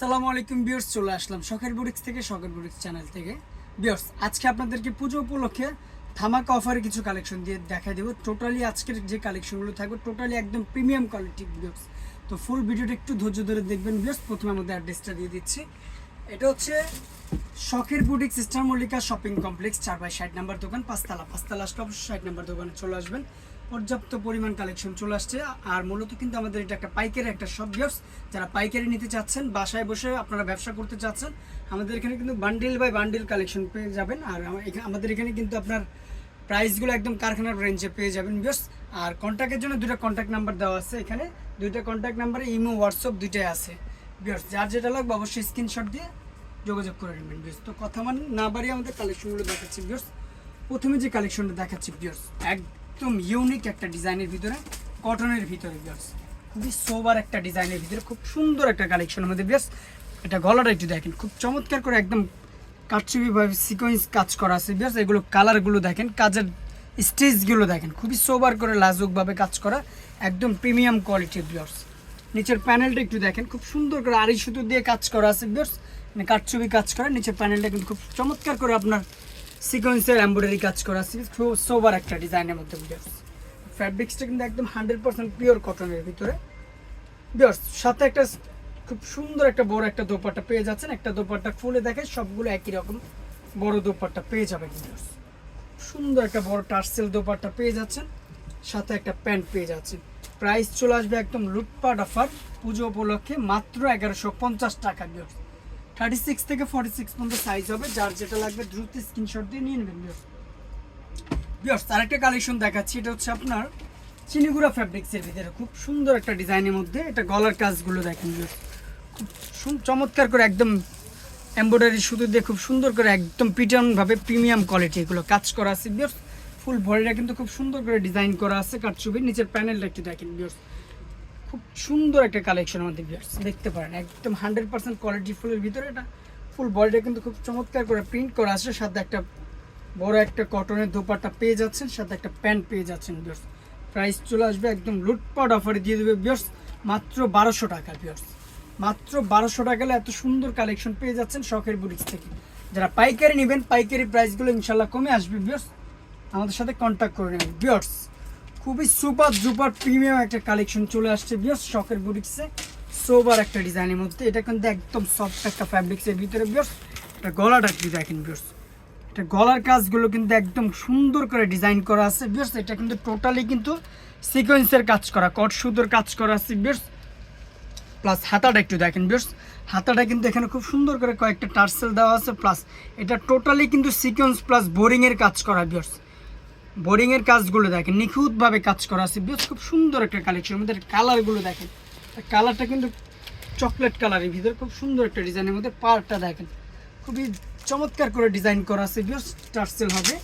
সালামু আলাইকুম বিয়ার্স চলে আসলাম শখের বুটিক্স থেকে, শখের বুটিক্স চ্যানেল থেকে। বিয়ার্স আজকে আপনাদেরকে পুজো উপলক্ষে ধামাকা অফারে কিছু কালেকশন দিয়ে দেখা দেবো। টোটালি আজকের যে কালেকশনগুলো থাকবে টোটালি একদম প্রিমিয়াম কোয়ালিটি বিয়ার্স তো ফুল ভিডিওটা একটু ধৈর্য ধরে দেখবেন বিয়ার্স প্রথমে আমাদের অ্যাড্রেসটা দিয়ে দিচ্ছি। এটা হচ্ছে শখের boutique sister Mallika shopping complex, চার বাই ষাট নাম্বার দোকান, পাঁচতলা। পাঁচতলা অবশ্যই ষাট নাম্বার দোকানে চলে আসবেন। পর্যাপ্ত পরিমাণ কালেকশন চলে আসছে। আর মূলত কিন্তু আমাদের এটা একটা পাইকারি একটা শপ বিয়ার্স যারা পাইকারি নিতে চাচ্ছেন, বাসায় বসে আপনারা ব্যবসা করতে চাচ্ছেন, আমাদের এখানে কিন্তু বান্ডিল বাই বান্ডিল কালেকশন পেয়ে যাবেন। আর আমা- আমাদের এখানে কিন্তু আপনার প্রাইসগুলো একদম কারখানার রেঞ্জে পেয়ে যাবেন বিয়ার্স আর কন্ট্যাক্টের জন্য দুটো কন্ট্যাক্ট নাম্বার দেওয়া আছে এখানে। দুইটা কন্ট্যাক্ট নাম্বারে ইমো, হোয়াটসঅ্যাপ দুইটাই আছে বিয়ার্স যার যেটা লাগবে অবশ্যই স্ক্রিনশট দিয়ে যোগাযোগ করে নেবেন বিয়ার্স তো কথা মানে না বাড়িয়ে আমাদের কালেকশনগুলো দেখাচ্ছি বিয়ার্স প্রথমে যে কালেকশনটা দেখাচ্ছি বিয়ার্স একদম ইউনিক একটা ডিজাইনের ভিতরে কটনের ভিতরে বিয়ার্স খুবই সোবার একটা ডিজাইনের ভিতরে, খুব সুন্দর একটা কালেকশন আমাদের বিয়ার্স এটা গলাটা একটু দেখেন, খুব চমৎকার করে একদম কাটছবি বা সিকোয়েন্স কাজ করা আছে বিয়ার্স এগুলো কালারগুলো দেখেন, কাজের স্টেজগুলো দেখেন, খুবই সোবার করে লাজুকভাবে কাজ করা, একদম প্রিমিয়াম কোয়ালিটির বিয়ার্স নিচের প্যানেলটা একটু দেখেন, খুব সুন্দর করে আড়ি সুতো দিয়ে কাজ করা আছে বিয়ার্স মানে কাঠছবি কাজ করা, নিচের প্যানেলটা কিন্তু খুব চমৎকার করে আপনার সিকোয়েন্সের এমব্রয়ডারি কাজ করা আছে। সোবার একটা ডিজাইনের মধ্যে বিয়ার্স ফ্যাব্রিক্সটা কিন্তু একদম হান্ড্রেড পার্সেন্ট পিওর কটনের ভিতরে। বিয়ার্স সাথে একটা খুব সুন্দর একটা বড় একটা দোপাট্টা পেয়ে যাচ্ছেন। একটা দোপাট্টা খুলে দেখে সবগুলো একই রকম বড় দোপাট্টা পেয়ে যাবেন বিয়ার্স সুন্দর একটা বড় টার্সেল দোপাট্টা পেয়ে যাচ্ছেন। সাথে একটা প্যান্ট পেয়ে যাচ্ছেন। প্রাইস চলে আসবে একদম লুটপাট অফার। পুজো উপলক্ষে মাত্র এগারোশো পঞ্চাশ টাকা বিয়ার্স থার্টি সিক্স থেকে ফর্টি সিক্স পর্যন্ত সাইজ হবে। যার যেটা লাগবে দ্রুত স্ক্রিনশট দিয়ে নিয়ে নেবেন বিয়ার্স বিয়ার্স আরেকটা কালেকশন দেখাচ্ছি। এটা হচ্ছে আপনার চিনিগুড়া ফ্যাব্রিক্সের ভিতরে। খুব সুন্দর একটা ডিজাইনের মধ্যে এটা গলার কাজগুলো দেখেন। খুব চমৎকার করে একদম এমব্রয়ডারি সুতো দিয়ে খুব সুন্দর করে একদম পিটার্নভাবে প্রিমিয়াম কোয়ালিটি এগুলো কাজ করা আছে বিয়ার্স ফুল বডিটা কিন্তু খুব সুন্দর করে ডিজাইন করা আছে কাঠছবির। নিচের প্যানেলটা একটু দেখেন বিয়ার্স খুব সুন্দর একটা কালেকশন আমাদের বিয়ার্স দেখতে পারেন। একদম হান্ড্রেড পার্সেন্ট কোয়ালিটি ফুলের ভিতরে এটা। ফুল বডিটা কিন্তু খুব চমৎকার করে প্রিন্ট করা আছে। সাথে একটা বড় একটা কটনের দোপাট্টা পেয়ে যাচ্ছেন। সাথে একটা প্যান্ট পেয়ে যাচ্ছেন বিয়ার্স প্রাইস চলে আসবে একদম লুটপাট অফারে দিয়ে দেবে বিয়ার্স মাত্র বারোশো টাকা বিয়ার্স মাত্র বারোশো টাকা এত সুন্দর কালেকশন পেয়ে যাচ্ছেন শখের বুটিক্স থেকে। যারা পাইকারি নেবেন, পাইকারি প্রাইসগুলো ইনশাল্লাহ কমে আসবে বিয়ার্স আমাদের সাথে কন্ট্যাক্ট করে নেবেন। বিয়ার্স খুবই সুপার সুপার প্রিমিয়াম একটা কালেকশন চলে আসছে, বিয়ার্স। শখের বুটিক্সে। সোবার একটা ডিজাইনের মধ্যে। এটা কিন্তু একদম সফট একটা ফ্যাব্রিক্সের ভিতরে, বিয়ার্স। এটা গলাটা একটু দেখেন বিয়ার্স। এটা গলার কাজগুলো কিন্তু একদম সুন্দর করে ডিজাইন করা আছে, বিয়ার্স। এটা কিন্তু টোটালি কিন্তু সিকোয়েন্সের কাজ করা কট সুতোর কাজ করা আছে, বিয়ার্স। প্লাস হাতাটা একটু দেখেন, বিয়ার্স। হাতাটা কিন্তু এখানে খুব সুন্দর করে কয়েকটা টার্সেল দেওয়া আছে প্লাস এটা টোটালি কিন্তু সিকোয়েন্স প্লাস বোরিংয়ের কাজ করা, বিয়ার্স। বোরিংয়ের কাজগুলো দেখেন, নিখুঁতভাবে কাজ করা আছে। বেশ খুব সুন্দর একটা কালেকশন আমাদের কালারগুলো দেখেন। কালারটা কিন্তু চকলেট কালারের ভিতরে খুব সুন্দর একটা ডিজাইনের মধ্যে পার্টটা দেখেন। খুবই চমৎকার করে ডিজাইন করা আছে বিয়স টার্সেল হবে।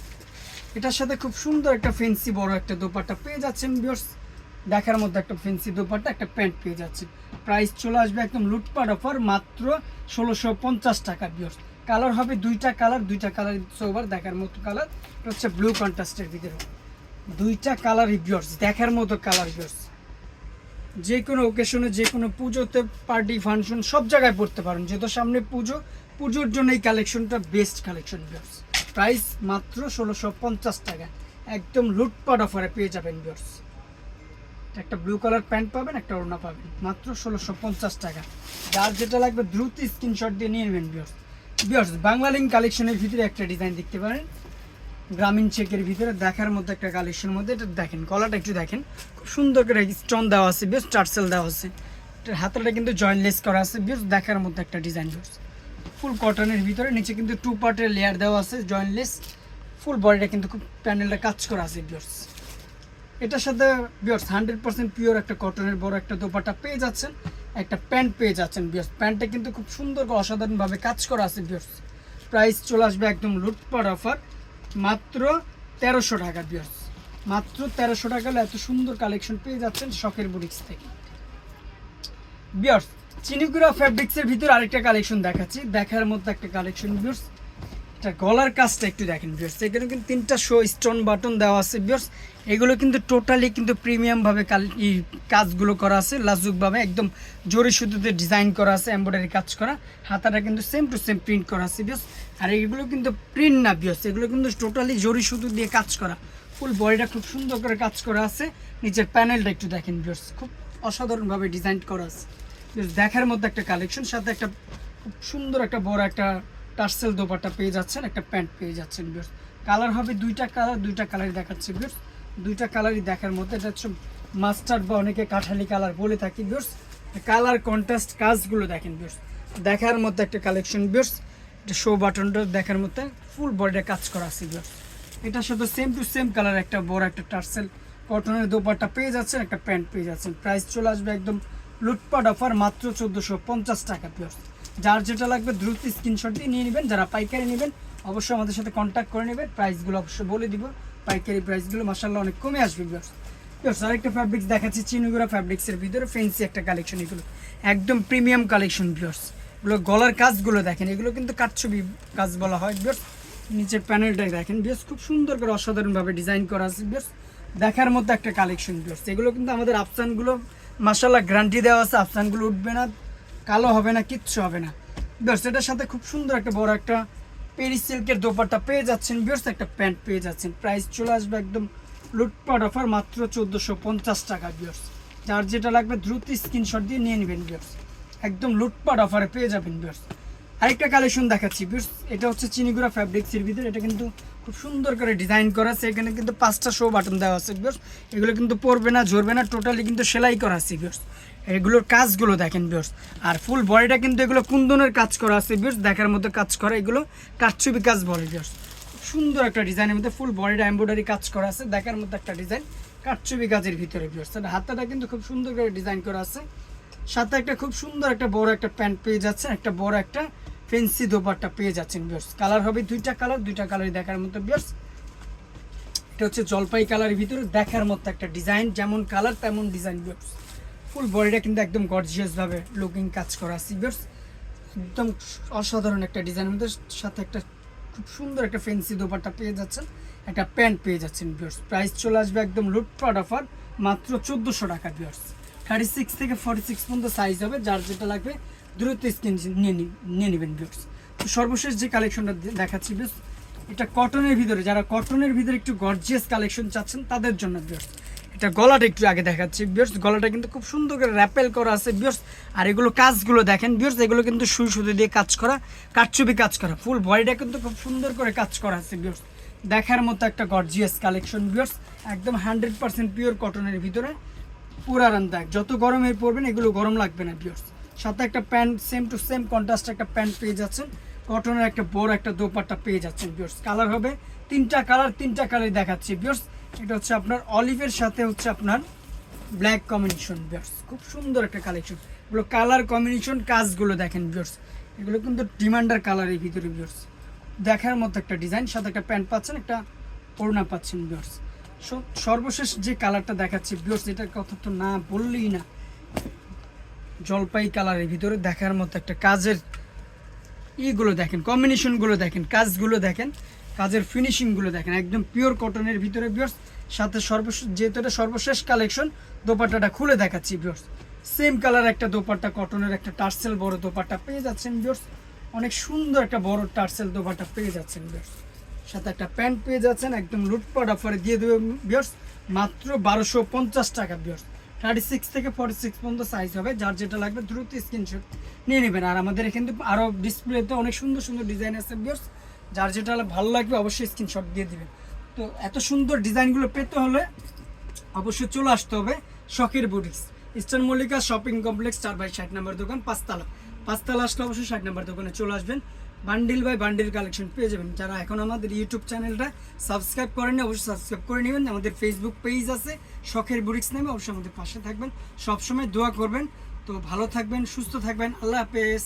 এটার সাথে খুব সুন্দর একটা ফেন্সি বড় একটা দোপাট্টা পেয়ে যাচ্ছেন বিয়স দেখার মধ্যে একটা ফেন্সি দোপাট্টা, একটা প্যান্ট পেয়ে যাচ্ছেন। প্রাইস চলে আসবে একদম লুটপাট অফার মাত্র ষোলোশো পঞ্চাশ টাকা বিয়স কালার হবে দুইটা কালার দুইটা কালার সোবার দেখার মতো কালার। এটা হচ্ছে ব্লু কন্ট্রাস্টের ভিতরে। দুইটা কালার বিয়র্স দেখার মতো কালার বিয়র্স যে কোনো ওকেশনে যে কোনো পুজোতে পার্টি ফাংশন সব জায়গায় পড়তে পারেন। যেহেতু সামনে পুজো, পুজোর জন্য এই কালেকশনটা বেস্ট কালেকশন বিয়ার্স প্রাইস মাত্র ষোলোশো পঞ্চাশ টাকা। একদম লুটপাট অফারে পেয়ে যাবেন বিয়ার্স একটা ব্লু কালার প্যান্ট পাবেন, একটা ওড়না পাবেন। মাত্র ষোলোশো পঞ্চাশ টাকা। যার যেটা লাগবে, দ্রুত স্ক্রিনশট দিয়ে নিয়ে নেবেন বিয়ার্স বিয়ার্স বাংলা লিঙ্ক কালেকশনের ভিতরে একটা ডিজাইন দেখতে পারেন। গ্রামীণ চেকের ভিতরে দেখার মধ্যে একটা কালেকশনের মধ্যে এটা দেখেন গলাটা একটু দেখেন। খুব সুন্দর করে স্টোন দেওয়া আছে বেশ টার্সেল দেওয়া আছে। এটার হাতটা কিন্তু জয়েন্টলেস করা আছে বেশ দেখার মধ্যে একটা ডিজাইন বেশ ফুল কটনের ভিতরে, নিচে কিন্তু টু পার্টের লেয়ার দেওয়া আছে জয়েন্টলেস ফুল বডিটা কিন্তু খুব প্যানেলটা কাজ করা আছে বিয়ার্স এটার সাথে বিয়ার্স হান্ড্রেড পার্সেন্ট পিওর একটা কটনের বড় একটা দোপাটা পেয়ে যাচ্ছেন। একটা প্যান্ট পেয়ে যাচ্ছেন বিয়ার্স প্যান্টটা কিন্তু খুব সুন্দর অসাধারণভাবে কাজ করা আছে বিয়ার্স প্রাইস চলে আসবে একদম লুটপাট অফার, মাত্র তেরোশো টাকা বিয়ার্স মাত্র তেরোশো টাকা এত সুন্দর কালেকশন পেয়ে যাচ্ছেন শখের বুটিক্স থেকে। বিয়ার্স চিনিগুড়া ফ্যাব্রিক্সের ভিতরে আরেকটা কালেকশন দেখাচ্ছি। দেখার মধ্যে একটা কালেকশন বিয়ার্স এটা গলার কাজটা একটু দেখেন বিয়ার্স এখানে কিন্তু তিনটা শো স্টোন বাটন দেওয়া আছে বিয়ার্স এগুলো কিন্তু টোটালি কিন্তু প্রিমিয়ামভাবে কাল ই কাজগুলো করা আছে, লাজুকভাবে একদম জরি সুতোতে ডিজাইন করা আছে এমব্রয়ডারি কাজ করা। হাতাটা কিন্তু সেম টু সেম প্রিন্ট করা আছে বিয়ার্স আর এগুলো কিন্তু প্রিন্ট না বিয়ার্স এগুলো কিন্তু টোটালি জরি সুতো দিয়ে কাজ করা। ফুল বডিটা খুব সুন্দর করে কাজ করা আছে। নিচের প্যানেলটা একটু দেখেন বিয়ার্স খুব অসাধারণভাবে ডিজাইন করা আছে। দেখার মধ্যে একটা কালেকশন সাথে একটা খুব সুন্দর একটা বড় একটা টার্সেল দোপাট্টা পেয়ে যাচ্ছেন, একটা প্যান্ট পেয়ে যাচ্ছেন বিয়ার্স কালার হবে দুইটা কালার দুইটা কালারই দেখাচ্ছে বিয়ার্স দুইটা কালারই দেখার মধ্যে, এটা হচ্ছে মাস্টার্ড বা অনেকে কাঠালি কালার বলে থাকি বিয়ার্স কালার কন্ট্রাস্ট কাজগুলো দেখেন বিয়ার্স দেখার মধ্যে একটা কালেকশন বিয়ার্স এটা শো বাটনটা দেখার মধ্যে ফুল বডিটা কাজ করা আছে বিয়ার্স এটার সাথে সেম টু সেম কালার একটা বড় একটা টার্সেল। কটনের দোপাট্টা পেয়ে যাচ্ছেন, একটা প্যান্ট পেয়ে যাচ্ছেন। প্রাইস চলে আসবে একদম লুটপাট অফার মাত্র চোদ্দোশো পঞ্চাশ টাকা পিওর্স যার যেটা লাগবে দ্রুত স্ক্রিনশট দিয়ে নিয়ে নেবেন, যারা পাইকারি নেবেন, অবশ্যই আমাদের সাথে কন্ট্যাক্ট করে নেবেন। প্রাইসগুলো অবশ্যই বলে দিব। পাইকারি প্রাইসগুলো মাসাল্লাহ অনেক কমে আসবে পিওর্স পিওর্স আরেকটা ফ্যাব্রিক্স দেখাচ্ছি, চিনুগুড়া ফ্যাব্রিক্সের ভিতরে ফেন্সি একটা কালেকশন এগুলো। একদম প্রিমিয়াম কালেকশন পিওর্স এগুলো গলার কাজগুলো দেখেন, এগুলো কিন্তু কাঠছবি কাজ বলা হয় বিয়ার্স নিচের প্যানেলটা দেখেন বিয়ার্স খুব সুন্দর করে অসাধারণভাবে ডিজাইন করা আছে বিয়ার্স দেখার মতো একটা কালেকশন বিয়ার্স এগুলো কিন্তু আমাদের আফসানগুলো মাসাল্লাহ গ্যারান্টি দেওয়া আছে আফসানগুলো উঠবে না। কালো হবে না, কিচ্ছু হবে না। বিয়ার্স এটার সাথে খুব সুন্দর একটা বড় একটা পেরি সিল্কের দোপাট্টা পেয়ে যাচ্ছেন। বিয়ার্স একটা প্যান্ট পেয়ে যাচ্ছেন। প্রাইস চলে আসবে একদম লুটপাট অফার মাত্র চোদ্দোশো পঞ্চাশ টাকা বিয়ার্স যার যেটা লাগবে, দ্রুত স্ক্রিনশট দিয়ে নিয়ে নেবেন বিয়ার্স একদম লুটপাট অফারে পেয়ে যাবেন বিয়ার্স আরেকটা কালেকশন দেখাচ্ছি বিয়ার্স এটা হচ্ছে চিনিগুড়া ফ্যাব্রিক্সের ভিতরে। এটা কিন্তু খুব সুন্দর করে ডিজাইন করা আছে। এখানে কিন্তু পাঁচটা শো বাটন দেওয়া আছে বিয়ার্স এগুলো কিন্তু পরবে না, ঝরবে না টোটালি কিন্তু সেলাই করা আছে বিয়ার্স এগুলোর কাজগুলো দেখেন বিয়ার্স আর ফুল বডিটা কিন্তু এগুলো কুন্দনের কাজ করা আছে বিয়ার্স দেখার মতো কাজ করা, এগুলো কাঠছবি কাজ বলে বিয়ার্স সুন্দর একটা ডিজাইনের মধ্যে ফুল বডিটা এমব্রয়ডারি কাজ করা আছে, দেখার মতো একটা ডিজাইন কাঠছবি কাজের ভিতরে বিয়ার্স হাতাটা কিন্তু খুব সুন্দর করে ডিজাইন করা আছে। সাথে একটা খুব সুন্দর একটা বড় একটা প্যান্ট পেয়ে যাচ্ছেন, একটা বড় একটা ফেন্সি দোপাট্টা পেয়ে যাচ্ছেন বিয়ার্স কালার হবে দুইটা কালার দুইটা কালারই দেখার মতো বিয়ার্স এটা হচ্ছে জলপাই কালারের ভিতরে দেখার মতো একটা ডিজাইন যেমন কালার তেমন ডিজাইন বিয়ার্স ফুল বডিটা কিন্তু একদম গর্জিয়াসভাবে লুকিং কাজ করা আছে বিয়ার্স একদম অসাধারণ একটা ডিজাইনের মধ্যে। সাথে একটা খুব সুন্দর একটা ফেন্সি দোপাট্টা পেয়ে যাচ্ছেন। একটা প্যান্ট পেয়ে যাচ্ছেন বিয়ার্স প্রাইস চলে আসবে একদম লুটপাট অফার মাত্র চোদ্দোশো টাকা বিয়ার্স থার্টি সিক্স থেকে ফর্টি সিক্স পর্যন্ত সাইজ হবে, যার যেটা লাগবে দ্রুত স্ক্রিন নিয়ে নিয়ে নেবেন বিয়ার্স তো সর্বশেষ যে কালেকশনটা দেখাচ্ছি বেশ এটা কটনের ভিতরে, যারা কটনের ভিতরে একটু গর্জিয়াস কালেকশন চাচ্ছেন, তাদের জন্য বিয়ার্স এটা গলাটা একটু আগে দেখাচ্ছি। বিয়ার্স, গলাটা কিন্তু খুব সুন্দর করে র্যাপেল করা আছে। বিয়ার্স, আর এগুলো কাজগুলো দেখেন। বিয়ার্স, এগুলো কিন্তু সুই সুতো দিয়ে কাজ করা কাঠচুপি কাজ করা। ফুল বডিটা কিন্তু খুব সুন্দর করে কাজ করা আছে, বিয়ার্স। দেখার মতো একটা গর্জিয়াস কালেকশন বিয়ার্স। একদম হান্ড্রেড পার্সেন্ট পিওর কটনের ভিতরে। পুরো আরামদায়ক যত গরমে পড়বেন এগুলো গরম লাগবে না, বিয়ার্স। সাথে একটা pant same to same contrast একটা প্যান্ট পেয়ে যাচ্ছেন। কটনের একটা বড় একটা দোপাট্টা পেয়ে যাচ্ছেন, বিয়ার্স। কালার হবে তিনটা কালার তিনটা কালার দেখাচ্ছি, বিয়ার্স। এটা হচ্ছে আপনার অলিভের সাথে হচ্ছে আপনার ব্ল্যাক কম্বিনেশন বিয়ার্স খুব সুন্দর একটা কালেকশন এগুলো কালার কম্বিনেশন কাজগুলো দেখেন বিয়ার্স এগুলো কিন্তু ডিমান্ডার কালারের ভিতরে বিয়ার্স দেখার মতো একটা ডিজাইন সাথে একটা প্যান্ট পাচ্ছেন, একটা ওড়না পাচ্ছেন বিয়ার্স সর্বশেষ যে কালারটা দেখাচ্ছি বিয়ার্স এটার কথা তো না বললেই না। জলপাই কালারের ভিতরে দেখার মতো একটা কাজের ইগুলো দেখেন কম্বিনেশনগুলো দেখেন, কাজগুলো দেখেন। কাজের ফিনিশিংগুলো দেখেন, একদম পিওর কটনের ভিতরে বিয়ার্স সাথে সর্বশেষ যেহেতু এটা সর্বশেষ কালেকশন দোপাট্টাটা খুলে দেখাচ্ছি বিয়ার্স সেম কালার একটা দোপাট্টা কটনের একটা টার্সেল বড় দোপাট্টা পেয়ে যাচ্ছেন বিয়ার্স অনেক সুন্দর একটা বড় টার্সেল দোপাট্টা পেয়ে যাচ্ছেন বিয়ার্স সাথে একটা প্যান্ট পেয়ে যাচ্ছেন, একদম লুটপাট অফারে দিয়ে দেবে বিয়ার্স মাত্র বারোশো পঞ্চাশ টাকা বিয়ার্স থার্টি সিক্স থেকে ফর্টি সিক্স পর্যন্ত সাইজ হবে, যার যেটা লাগবে দ্রুত স্ক্রিনশট নিয়ে নেবেন। আর আমাদের এখানে আরও ডিসপ্লেতে অনেক সুন্দর সুন্দর ডিজাইন আছে বিয়ার্স যার যেটা ভালো লাগবে অবশ্যই স্ক্রিনশট দিয়ে দিবেন। তো এত সুন্দর ডিজাইনগুলো পেতে হলে অবশ্যই চলে আসতে হবে শখের boutiques eastern Mallika shopping complex চার বাই ষাট নম্বর দোকান, পাঁচতলা। পাঁচতলা আসলে অবশ্যই ষাট নম্বর দোকানে চলে আসবেন। বান্ডিল বাই বান্ডিল কালেকশন পেয়ে যাবেন। যারা এখন আমাদের ইউটিউব চ্যানেলটা সাবস্ক্রাইব করেনি অবশ্যই সাবস্ক্রাইব করে নেবেন। আমাদের ফেসবুক পেজ আছে, শখের বুটিক্স নামে, অবশ্যই আমাদের পাশে থাকবেন। সবসময় দোয়া করবেন। তো ভালো থাকবেন, সুস্থ থাকবেন। আল্লাহ হাফেজ।